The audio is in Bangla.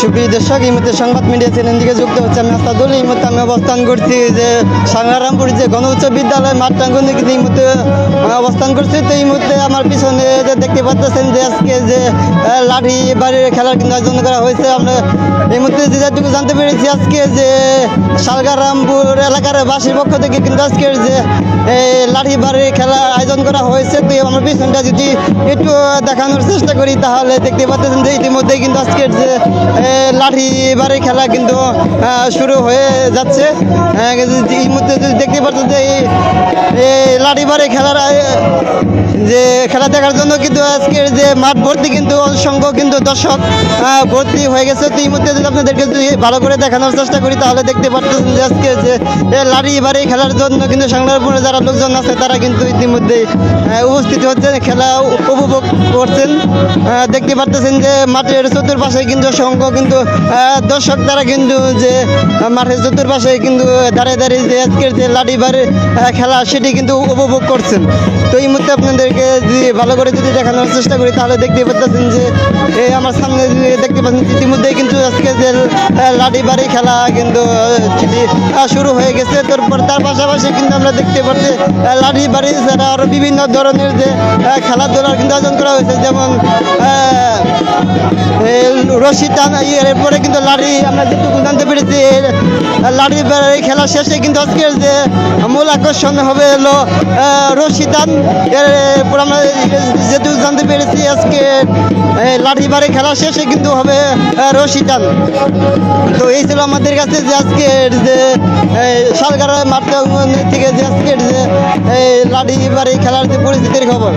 সুপ্রিয় দর্শক, এই মুহূর্তে সংবাদ মিডিয়া চ্যানেল দিকে যুক্ত হচ্ছে আমি আস্তাদুল এই মুহূর্তে আমি অবস্থান করছি যে সাংগারামপুর যে গণ উচ্চ বিদ্যালয় মাঠ প্রাঙ্গণ থেকে এই মুহূর্তে অবস্থান করছি। তো এই মুহূর্তে আমার পিছনে পাচ্ছেন যে আজকে যে লাঠি বাড়ির খেলার কিন্তু আয়োজন করা হয়েছে। আমরা এই মুহূর্তে যেটুকু জানতে পেরেছি, আজকে যে শালগারামপুর এলাকার বাসীর পক্ষ থেকে কিন্তু আজকের যে লাঠি বাড়ির খেলা আয়োজন করা হয়েছে। তো আমরা পিছনটা যদি একটু দেখানোর চেষ্টা করি, তাহলে দেখতে পাচ্ছেন যে ইতিমধ্যে কিন্তু আজকের যে লাঠি বাড়ির খেলা কিন্তু শুরু হয়ে যাচ্ছে। এই মুহূর্তে যদি দেখতে পাচ্ছেন যে এই- এই লাঠি বাড়ি খেলার যে খেলা দেখার জন্য কিন্তু আজকের যে মাঠ ভর্তি কিন্তু অসংখ্য কিন্তু দর্শক ভর্তি হয়ে গেছে। তো এই মুহূর্তে যদি আপনাদেরকে যদি ভালো করে দেখানোর চেষ্টা করি তাহলে দেখতে পাচ্ছেন যে আজকে যে এ, লাঠি বাড়ি খেলার জন্য কিন্তু সংগ্রামপুরে যারা লোকজন আছে তারা কিন্তু ইতিমধ্যে উপস্থিত হচ্ছেন খেলা উপভোগ করছেন। দেখতে পাচ্ছেন যে মাঠের চতুর্পাশে কিন্তু অসংখ্য কিন্তু দর্শক তারা কিন্তু যে মাঠের চতুর্পাশে কিন্তু দাঁড়িয়ে দাঁড়িয়ে যে আজকের যে লাঠি বাড়ির খেলা সেটি কিন্তু উপভোগ করছেন। তো এই মুহূর্তে আপনাদেরকে যদি ভালো করে যদি দেখানোর চেষ্টা করি, তাহলে দেখতে পাচ্ছেন যে এই আমার সামনে দেখতে পাচ্ছেন, ইতিমধ্যেই কিন্তু আজকে যে লাঠি বাড়ি খেলা কিন্তু শুরু হয়ে গেছে। তারপর তার পাশাপাশি কিন্তু আমরা দেখতে পাচ্ছি লাঠি বাড়ি ছাড়া আরও বিভিন্ন ধরনের যে খেলাধুলার কিন্তু আয়োজন করা হয়েছে, যেমন এই এরপরে কিন্তু লাঠি আমরা যেটুকু জানতে পেরেছি এই লাঠি বাড়ি খেলা শেষে কিন্তু আজকের যে মূল আকর্ষণ হবে হলো আহ, রশি টান এরপর আমরা যেটুকু জানতে পেরেছি আজকে লাঠি বাড়ি খেলা শেষে কিন্তু হবে আহ, রশি টান তো এই ছিল আমাদের কাছে যে আজকের যে সালগার মাঠ থেকে যে আজকের যে এই লাঠি বাড়ি খেলার যে পরিস্থিতির খবর।